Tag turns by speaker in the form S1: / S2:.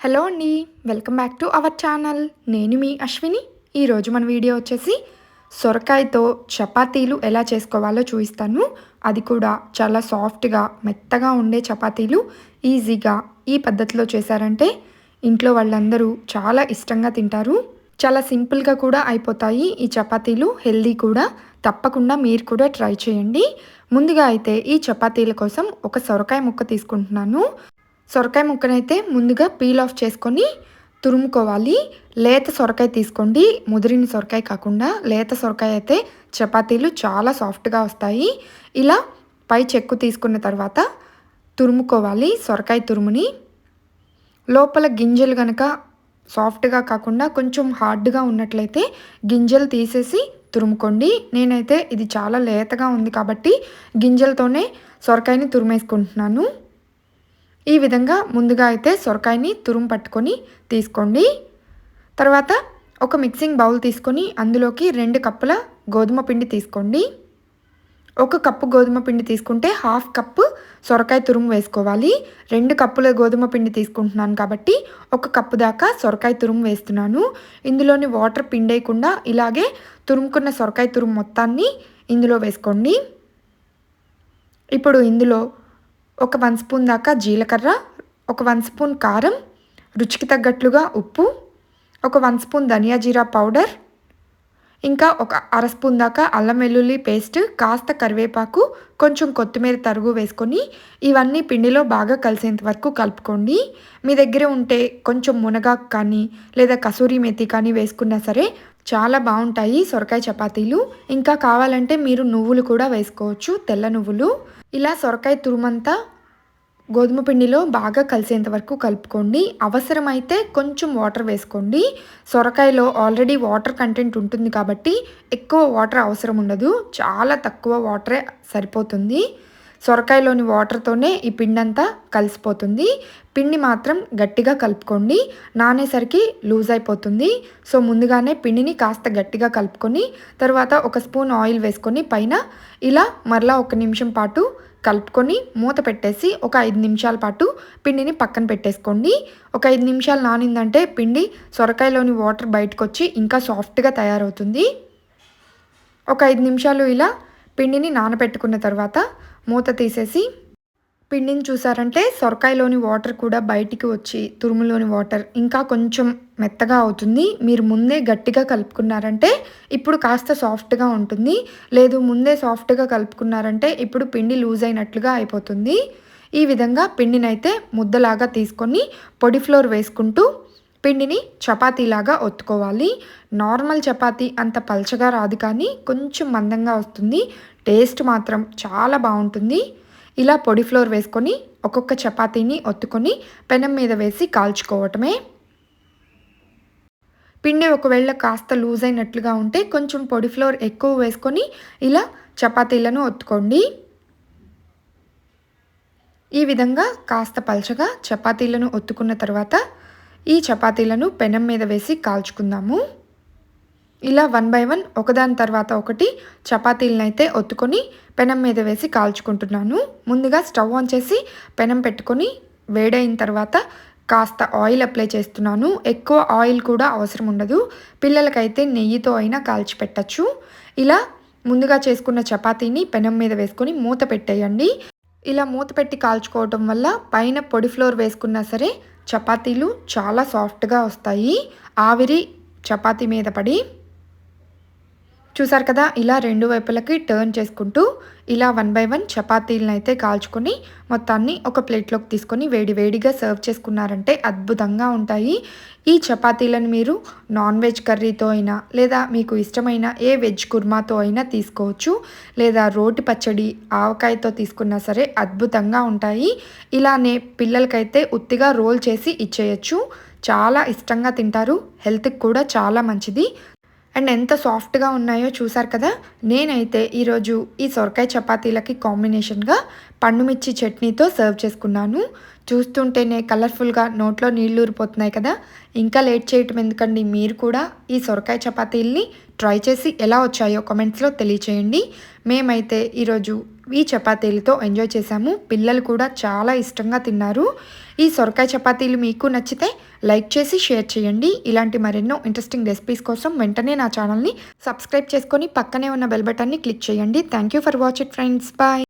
S1: Hello అండి welcome back to our channel. నేను మీ అశ్విని. ఈరోజు మన వీడియో వచ్చేసి సొరకాయతో చపాతీలు ఎలా చేసుకోవాలో చూపిస్తాను. అది కూడా చాలా సాఫ్ట్గా మెత్తగా ఉండే చపాతీలు ఈజీగా ఈ పద్ధతిలో చేశారంటే ఇంట్లో వాళ్ళందరూ చాలా ఇష్టంగా తింటారు. చాలా సింపుల్గా కూడా అయిపోతాయి ఈ చపాతీలు. హెల్దీ కూడా. తప్పకుండా మీరు కూడా ట్రై చేయండి. ముందుగా అయితే ఈ చపాతీల కోసం ఒక సొరకాయ ముక్క తీసుకుంటున్నాను. సొరకాయ ముక్కనైతే ముందుగా పీల్ ఆఫ్ చేసుకొని తురుముకోవాలి. లేత సొరకాయ తీసుకోండి. ముదిరిన సొరకాయ కాకుండా లేత సొరకాయ అయితే చపాతీలు చాలా సాఫ్ట్గా వస్తాయి. ఇలా పై చెక్కు తీసుకున్న తర్వాత తురుముకోవాలి సొరకాయ తురుముని. లోపల గింజలు కనుక సాఫ్ట్గా కాకుండా కొంచెం హార్డ్గా ఉన్నట్లయితే గింజలు తీసేసి తురుముకోండి. నేనైతే ఇది చాలా లేతగా ఉంది కాబట్టి గింజలతోనే సొరకాయని తురిమేసుకుంటున్నాను. ఈ విధంగా ముందుగా అయితే సొరకాయని తురుము పట్టుకొని తీసుకోండి. తర్వాత ఒక మిక్సింగ్ బౌల్ తీసుకొని అందులోకి రెండు కప్పుల గోధుమ పిండి తీసుకోండి. ఒక కప్పు గోధుమ పిండి తీసుకుంటే హాఫ్ కప్పు సొరకాయ తురుము వేసుకోవాలి. రెండు కప్పుల గోధుమ పిండి తీసుకుంటున్నాను కాబట్టి ఒక కప్పు దాకా సొరకాయ తురుము వేస్తున్నాను. ఇందులోని వాటర్ పిండేయకుండా ఇలాగే తురుముకున్న సొరకాయ తురుము మొత్తాన్ని ఇందులో వేసుకోండి. ఇప్పుడు ఇందులో ఒక వన్ స్పూన్ దాకా జీలకర్ర ఒక వన్ స్పూన్ కారం రుచికి తగ్గట్లుగా ఉప్పు ఒక వన్ స్పూన్ ధనియా జీరా పౌడర్ ఇంకా ఒక అర స్పూన్ దాకా అల్లం వెల్లుల్లి పేస్ట్ కాస్త కరివేపాకు కొంచెం కొత్తిమీర తరుగు వేసుకొని ఇవన్నీ పిండిలో బాగా కలిసేంత వరకు కలుపుకోండి. మీ దగ్గర ఉంటే కొంచెం మునగాకు కానీ లేదా కసూరి మెతి కానీ వేసుకున్నా సరే చాలా బాగుంటాయి సొరకాయ చపాతీలు. ఇంకా కావాలంటే మీరు నువ్వులు కూడా వేసుకోవచ్చు తెల్ల నువ్వులు. ఇలా సొరకాయ తురుమంతా గోధుమ పిండిలో బాగా కలిసేంత వరకు కలుపుకోండి. అవసరమైతే కొంచెం వాటర్ వేసుకోండి. సొరకాయలో ఆల్రెడీ వాటర్ కంటెంట్ ఉంటుంది కాబట్టి ఎక్కువ వాటర్ అవసరం ఉండదు. చాలా తక్కువ వాటరే సరిపోతుంది. సొరకాయలోని వాటర్తోనే ఈ పిండి అంతా కలిసిపోతుంది. పిండి మాత్రం గట్టిగా కలుపుకోండి. నానేసరికి లూజ్ అయిపోతుంది. సో ముందుగానే పిండిని కాస్త గట్టిగా కలుపుకొని తర్వాత ఒక స్పూన్ ఆయిల్ వేసుకొని పైన ఇలా మరలా ఒక నిమిషం పాటు కలుపుకొని మూత పెట్టేసి ఒక ఐదు నిమిషాల పాటు పిండిని పక్కన పెట్టేసుకోండి. ఒక ఐదు నిమిషాలు నానిందంటే పిండి సొరకాయలోని వాటర్ బయటకు వచ్చి ఇంకా సాఫ్ట్గా తయారవుతుంది. ఒక ఐదు నిమిషాలు ఇలా పిండిని నానబెట్టుకున్న తర్వాత మూత తీసేసి పిండిని చూసారంటే సొరకాయలోని వాటర్ కూడా బయటికి వచ్చి తురుములోని వాటర్ ఇంకా కొంచెం మెత్తగా అవుతుంది. మీరు ముందే గట్టిగా కలుపుకున్నారంటే ఇప్పుడు కాస్త సాఫ్ట్గా ఉంటుంది. లేదు ముందే సాఫ్ట్గా కలుపుకున్నారంటే ఇప్పుడు పిండి లూజ్ అయినట్లుగా అయిపోతుంది. ఈ విధంగా పిండినైతే ముద్దలాగా తీసుకొని పొడి ఫ్లోర్ వేసుకుంటూ పిండిని చపాతీలాగా ఒత్తుకోవాలి. నార్మల్ చపాతీ అంత పల్చగా రాదు కానీ కొంచెం మందంగా వస్తుంది. టేస్ట్ మాత్రం చాలా బాగుంటుంది. ఇలా పొడి ఫ్లోర్ వేసుకొని ఒక్కొక్క చపాతీని ఒత్తుకొని పెనం మీద వేసి కాల్చుకోవటమే. పిండి ఒకవేళ కాస్త లూజ్ అయినట్లుగా ఉంటే కొంచెం పొడి ఫ్లోర్ ఎక్కువ వేసుకొని ఇలా చపాతీలను ఒత్తుకోండి. ఈ విధంగా కాస్త పల్చగా చపాతీలను ఒత్తుకున్న తర్వాత ఈ చపాతీలను పెనం మీద వేసి కాల్చుకుందాము. ఇలా వన్ బై వన్ ఒకదాని తర్వాత ఒకటి చపాతీలను అయితే ఒత్తుకొని పెనం మీద వేసి కాల్చుకుంటున్నాను. ముందుగా స్టవ్ ఆన్ చేసి పెనం పెట్టుకొని వేడైన తర్వాత కాస్త ఆయిల్ అప్లై చేస్తున్నాను. ఎక్కువ ఆయిల్ కూడా అవసరం ఉండదు. పిల్లలకైతే నెయ్యితో అయినా కాల్చి పెట్టచ్చు. ఇలా ముందుగా చేసుకున్న చపాతీని పెనం మీద వేసుకొని మూత పెట్టేయండి. ఇలా మూత పెట్టి కాల్చుకోవటం వల్ల పైన పొడి ఫ్లోర్ వేసుకున్నా సరే చపాతీలు చాలా సాఫ్ట్గా వస్తాయి. ఆవిరి చపాతీ మీద పడి చూసారు కదా ఇలా రెండు వైపులకి టర్న్ చేసుకుంటూ ఇలా వన్ బై వన్ చపాతీలను అయితే కాల్చుకొని మొత్తాన్ని ఒక ప్లేట్లోకి తీసుకొని వేడి వేడిగా సర్వ్ చేసుకున్నారంటే అద్భుతంగా ఉంటాయి. ఈ చపాతీలను మీరు నాన్ వెజ్ కర్రీతో అయినా లేదా మీకు ఇష్టమైన ఏ వెజ్ కుర్మాతో అయినా తీసుకోవచ్చు. లేదా రోటి పచ్చడి ఆవకాయతో తీసుకున్నా సరే అద్భుతంగా ఉంటాయి. ఇలానే పిల్లలకైతే ఉత్తిగా రోల్ చేసి ఇచ్చేయచ్చు. చాలా ఇష్టంగా తింటారు. హెల్త్కి కూడా చాలా మంచిది. అండ్ ఎంత సాఫ్ట్గా ఉన్నాయో చూసారు కదా? నేనైతే ఈరోజు ఈ సొరకాయ చపాతీలకి కాంబినేషన్గా పండుమిర్చి చట్నీతో సర్వ్ చేసుకున్నాను. చూస్తుంటేనే కలర్ఫుల్గా నోట్లో నీళ్ళు ఊరిపోతున్నాయి కదా. ఇంకా లేట్ చేయటం ఎందుకండి? మీరు కూడా ఈ సొరకాయ చపాతీల్ని ట్రై చేసి ఎలా వచ్చాయో కామెంట్స్లో తెలియచేయండి. మేమైతే ఈరోజు ఈ చపాతీలతో ఎంజాయ్ చేశాము. పిల్లలు కూడా చాలా ఇష్టంగా తిన్నారు. ఈ సొరకాయ చపాతీలు మీకు నచ్చితే లైక్ చేసి షేర్ చేయండి. ఇలాంటి మరెన్నో ఇంట్రెస్టింగ్ రెసిపీస్ కోసం వెంటనే నా ఛానల్ని సబ్స్క్రైబ్ చేసుకొని పక్కనే ఉన్న బెల్ బటన్ని క్లిక్ చేయండి. Thank you for watch it friends. Bye.